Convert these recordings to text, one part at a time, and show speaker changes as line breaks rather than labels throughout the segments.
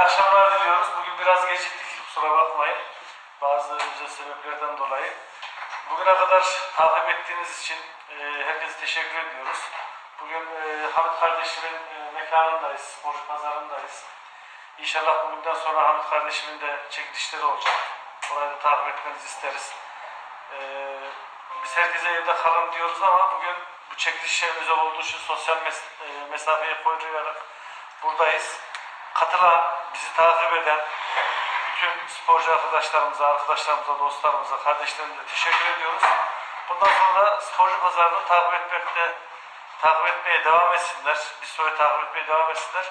İyi akşamlar diliyoruz. Bugün biraz geciktik. Kusura bakmayın. Bazı özel sebeplerden dolayı. Bugüne kadar takip ettiğiniz için e, herkese teşekkür ediyoruz. Bugün e, Hamit kardeşimin e, mekanındayız, sporcu pazarındayız. İnşallah bugünden sonra Hamit kardeşimin de çekilişleri olacak. Orayı da takip etmenizi isteriz. E, biz herkese evde kalın diyoruz ama bugün bu çekilişe özel olduğu için sosyal mes- e, mesafeyi koruyarak buradayız. Katılan, bizi takip eden bütün sporcu arkadaşlarımıza, arkadaşlarımıza, dostlarımıza, kardeşlerimize teşekkür ediyoruz. Bundan sonra sporcu pazarını takip etmekte takip etmeye devam etsinler. Bir süre takip etmeye devam etsinler.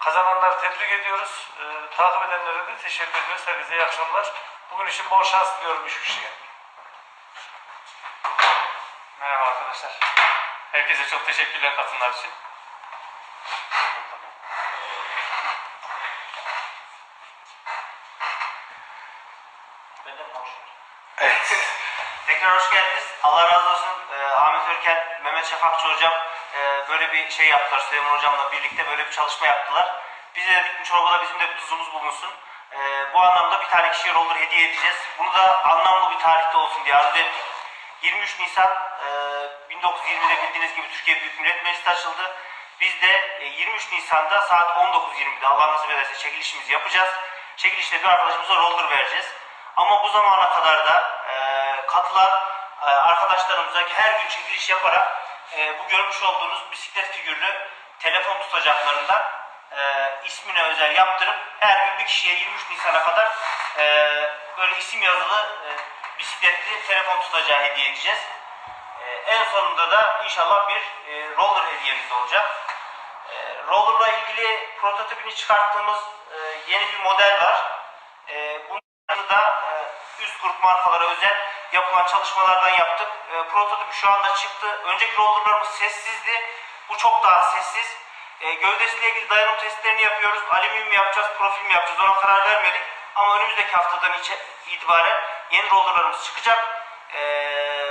Kazananları tebrik ediyoruz. Ee, takip edenlere de teşekkür ediyoruz. Herkese iyi akşamlar. Bugün için bol şans diliyorum hiçbir şeye.
Merhaba arkadaşlar. Herkese çok teşekkürler katılımlar için.
Evet. Tekrar hoş geldiniz. Allah razı olsun. Ee, Ahmet Örken, Mehmet Şafakçı hocam e, böyle bir şey yaptılar. Süleyman hocamla birlikte böyle bir çalışma yaptılar. Biz de dedik bu çorbada bizim de bir tuzumuz bulunsun. Ee, bu anlamda bir tane kişiye roller hediye edeceğiz. Bunu da anlamlı bir tarihte olsun diye arzu ettik. 23 Nisan e, 1920'de bildiğiniz gibi Türkiye Büyük Millet Meclisi açıldı. Biz de e, 23 Nisan'da saat 19.20'de Allah nasip ederse çekilişimizi yapacağız. Çekilişte bir arkadaşımıza roller vereceğiz. Ama bu zamana kadar da e, katılan e, arkadaşlarımıza her gün çekiliş yaparak e, bu görmüş olduğunuz bisiklet figürlü telefon tutacaklarından e, ismine özel yaptırıp her gün bir kişiye 23 Nisan'a kadar e, böyle isim yazılı e, bisikletli telefon tutacağı hediye edeceğiz. En sonunda da inşallah bir roller hediyemiz olacak. E, roller'la ilgili prototipini çıkarttığımız yeni bir model var. E, da üst grup markalara özel yapılan çalışmalardan yaptık. E, prototipi şu anda çıktı. Önceki rollerlarımız sessizdi. Bu çok daha sessiz. E, gövdesiyle ilgili dayanım testlerini yapıyoruz. Alüminyum yapacağız, profil mi yapacağız ona karar vermedik. Ama önümüzdeki haftadan itibaren yeni rollerlarımız çıkacak. E,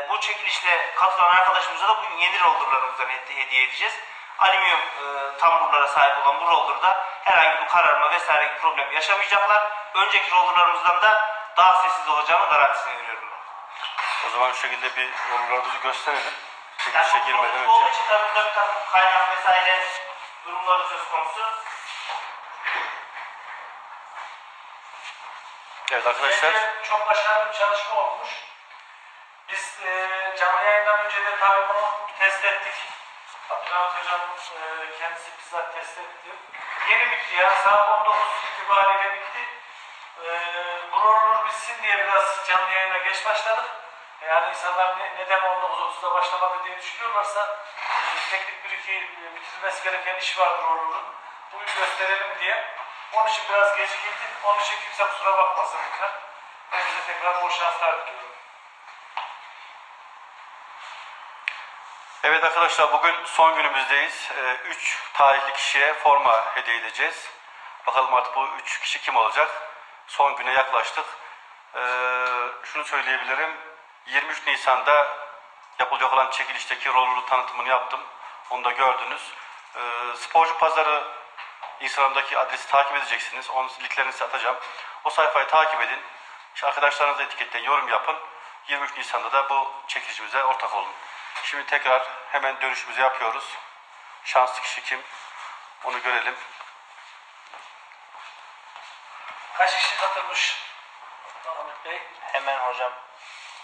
bu çekilişle katılan arkadaşımıza da bu yeni rollerlarımızdan hedi- hediye edeceğiz. Alüminyum e, tamburlara sahip olan bu rollerda herhangi bir kararma vesaire gibi problem yaşamayacaklar. Önceki rollerlarımızdan da daha sessiz olacağını garantisini.
O zaman şu şekilde bir yollarımızı gösterelim.
Yani
Çekilişe
bu
girmeden
prototip olduğu
önce.
için tabii burada bir takım kaynak vesaire durumları söz konusu.
Evet arkadaşlar.
Bence çok başarılı bir çalışma olmuş. Biz e, canlı yayından önce de tabii bunu test ettik. Abdülhamit Hocam e, kendisi bizzat test etti. Yeni bitti ya. Saat 19 itibariyle bitti. E, bu roller bitsin diye biraz canlı yayına geç başladık. Yani insanlar ne, neden 19.30'da başlamadı diye düşünüyorlarsa e, teknik bir iki e, bitirilmesi gereken iş vardır roller'ın. Bugün gösterelim diye. Onun için biraz gecikildi. Onun için kimse kusura bakmasın lütfen. Herkese tekrar bol şanslar diliyorum.
Evet arkadaşlar bugün son günümüzdeyiz. 3 tarihli kişiye forma hediye edeceğiz. Bakalım artık bu 3 kişi kim olacak? Son güne yaklaştık. Ee, şunu söyleyebilirim. 23 Nisan'da yapılacak olan çekilişteki rolü tanıtımını yaptım. Onu da gördünüz. Ee, sporcu pazarı Instagram'daki adresi takip edeceksiniz. Onun linklerini size atacağım. O sayfayı takip edin. İşte arkadaşlarınızı etiketleyin, yorum yapın. 23 Nisan'da da bu çekilişimize ortak olun. Şimdi tekrar hemen dönüşümüzü yapıyoruz. Şanslı kişi kim? Onu görelim.
Kaç kişi katılmış Ahmet Bey?
Hemen hocam.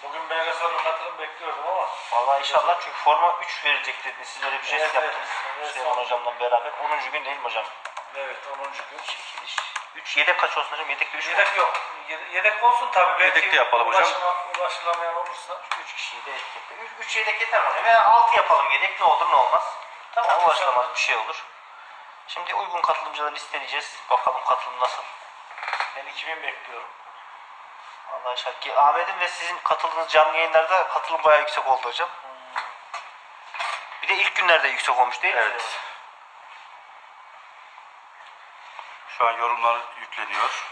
Bugün BGS'nin katılım bekliyordum ama
Vallahi inşallah çünkü forma 3 verecek dediniz. Siz öyle bir jest
Evet,
yaptınız.
evet.
Süleyman hocamla beraber. 10. gün değil mi hocam?
evet 10. gün.
Çekiliş. 3 yedek kaç olsun hocam? Yedek de 3
Yedek yok. Yedek, yedek olsun tabii. Belki
Yedek de yapalım hocam.
ulaşılamayan olursa.
3 kişiyi de etiketle. 3 yedek yeter mi hocam? Veya 6 yapalım yedek ne olur ne olmaz. Tamam
Tamam,
ulaşılamaz bir şey olur. Şimdi uygun katılımcıları listeleyeceğiz. Bakalım katılım nasıl.
Ben 2000 bekliyorum.
Allah inşallah. Ki Ahmet'in ve sizin katıldığınız canlı yayınlarda katılım bayağı yüksek oldu hocam. Bir de ilk günlerde yüksek olmuş değil mi?
Evet. Şu an yorumlar yükleniyor.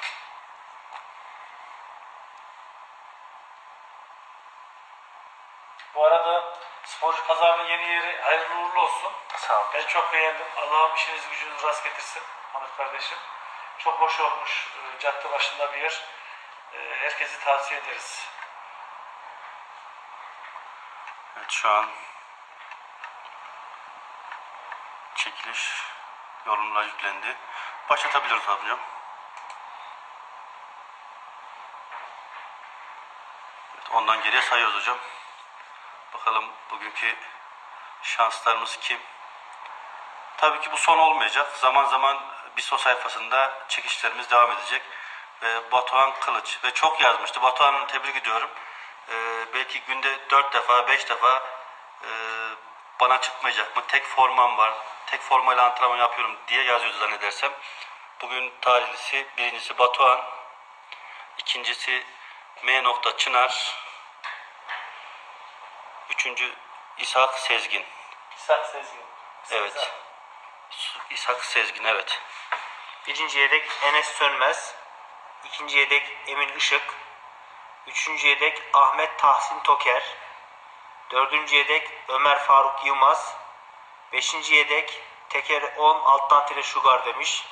Bu arada sporcu pazarının yeni yeri hayırlı uğurlu olsun.
Sağ olun.
Ben çok beğendim. Allah'ım işiniz gücünüz rast getirsin Ahmet kardeşim. Çok hoş olmuş. E, cadde başında bir yer. E, herkesi tavsiye ederiz.
Evet şu an çekiliş yorumlar yüklendi. Başlatabiliriz hocam. Evet, ondan geriye sayıyoruz hocam. Bakalım bugünkü şanslarımız kim? Tabii ki bu son olmayacak. Zaman zaman BISO sayfasında çekişlerimiz devam edecek. Ve Batuhan Kılıç ve çok yazmıştı. Batuhan'ı tebrik ediyorum. Ee, belki günde 4 defa, 5 defa e, bana çıkmayacak mı? Tek formam var. Tek formayla antrenman yapıyorum diye yazıyordu zannedersem. Bugün tarihlisi birincisi Batuhan. ikincisi M. Çınar. Üçüncü İshak Sezgin.
İshak Sezgin.
Evet. İshak Sezgin evet.
Birinci yedek Enes Sönmez. İkinci yedek Emin Işık. Üçüncü yedek Ahmet Tahsin Toker. Dördüncü yedek Ömer Faruk Yılmaz. Beşinci yedek Teker 10 alttan tire Sugar demiş.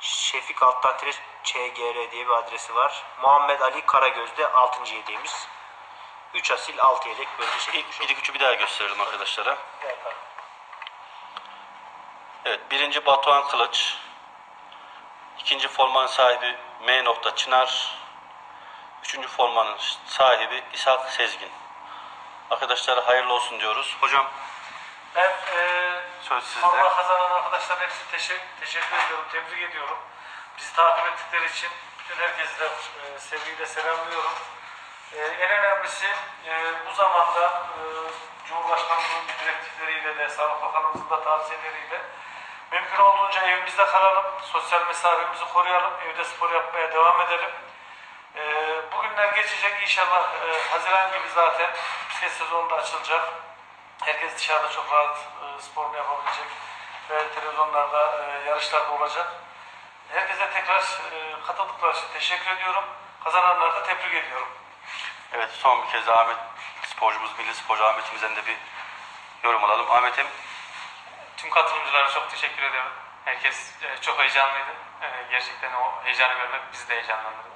Şefik alttan tire ÇGR diye bir adresi var. Muhammed Ali Karagöz'de 6. yedeğimiz. 3 asil 6 yedek
İlk
çekilmiş oldu.
bir gücü bir daha gösterelim arkadaşlara.
Yapalım.
Evet, birinci Batuhan Kılıç. ikinci formanın sahibi M. Çınar. Üçüncü formanın sahibi İshak Sezgin. Arkadaşlara hayırlı olsun diyoruz. Hocam
Ben e,
söz sizde.
forma kazanan arkadaşların hepsine teşekkür, teşekkür ediyorum, tebrik ediyorum. Bizi takip ettikleri için bütün herkese de e, sevgiyle selamlıyorum. E, en önemlisi e, bu zamanda e, Cumhurbaşkanımızın direktifleriyle de Sağlık Bakanımızın da tavsiyeleriyle mümkün olduğunca evimizde kalalım, sosyal mesafemizi koruyalım, evde spor yapmaya devam edelim. E, bugünler geçecek inşallah e, Haziran gibi zaten bisiklet sezonu da açılacak. Herkes dışarıda çok rahat e, sporunu yapabilecek ve televizyonlarda e, yarışlar da olacak. Herkese tekrar e, katıldıkları için teşekkür ediyorum. Kazananları da tebrik ediyorum.
Evet, son bir kez Ahmet sporcumuz, milli sporcu Ahmet'imizden de bir yorum alalım. Ahmet'im
Tüm katılımcılara çok teşekkür ediyorum. Herkes e, çok heyecanlıydı. E, gerçekten o heyecanı görmek bizi de heyecanlandırdı.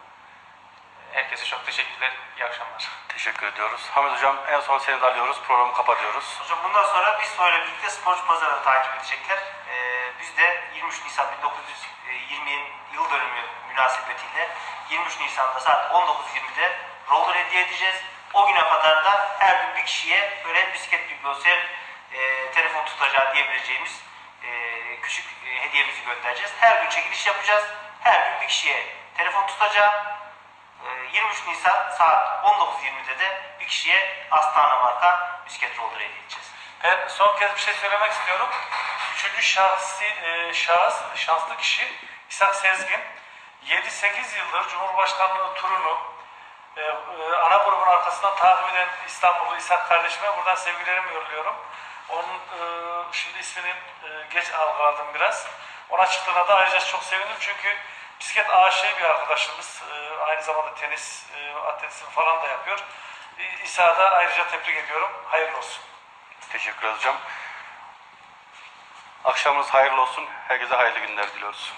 Herkese çok teşekkürler. İyi akşamlar.
teşekkür ediyoruz. Hamit Hocam en son seni de alıyoruz. Programı kapatıyoruz.
Hocam bundan sonra biz ile birlikte sporcu pazarını takip edecekler. Ee, biz de 23 Nisan 1920 yıl dönümü münasebetiyle 23 Nisan'da saat 19.20'de roller hediye edeceğiz. O güne kadar da her gün bir kişiye böyle bisiklet bibliosu telefon tutacağı diyebileceğimiz e, küçük e, hediyemizi göndereceğiz. Her gün çekiliş yapacağız. Her gün bir kişiye telefon tutacağı. Ee, 23 Nisan saat 19.20'de de bir kişiye Astana marka bisiklet roller hediye edeceğiz.
Ben son kez bir şey söylemek istiyorum. Üçüncü şahsi, e, şahıs, şanslı kişi İshak Sezgin. 7-8 yıldır Cumhurbaşkanlığı turunu e, e, ana grubun arkasından takip eden İstanbullu İshak kardeşime buradan sevgilerimi yolluyorum. Onun e, şimdi ismini e, geç algıladım biraz. Ona çıktığına da ayrıca çok sevindim çünkü bisiklet aşığı bir arkadaşımız. E, aynı zamanda tenis, e, atletizm falan da yapıyor. E, İshak'ı da ayrıca tebrik ediyorum. Hayırlı olsun.
Teşekkür ederiz hocam. Akşamınız hayırlı olsun. Herkese hayırlı günler diliyoruz.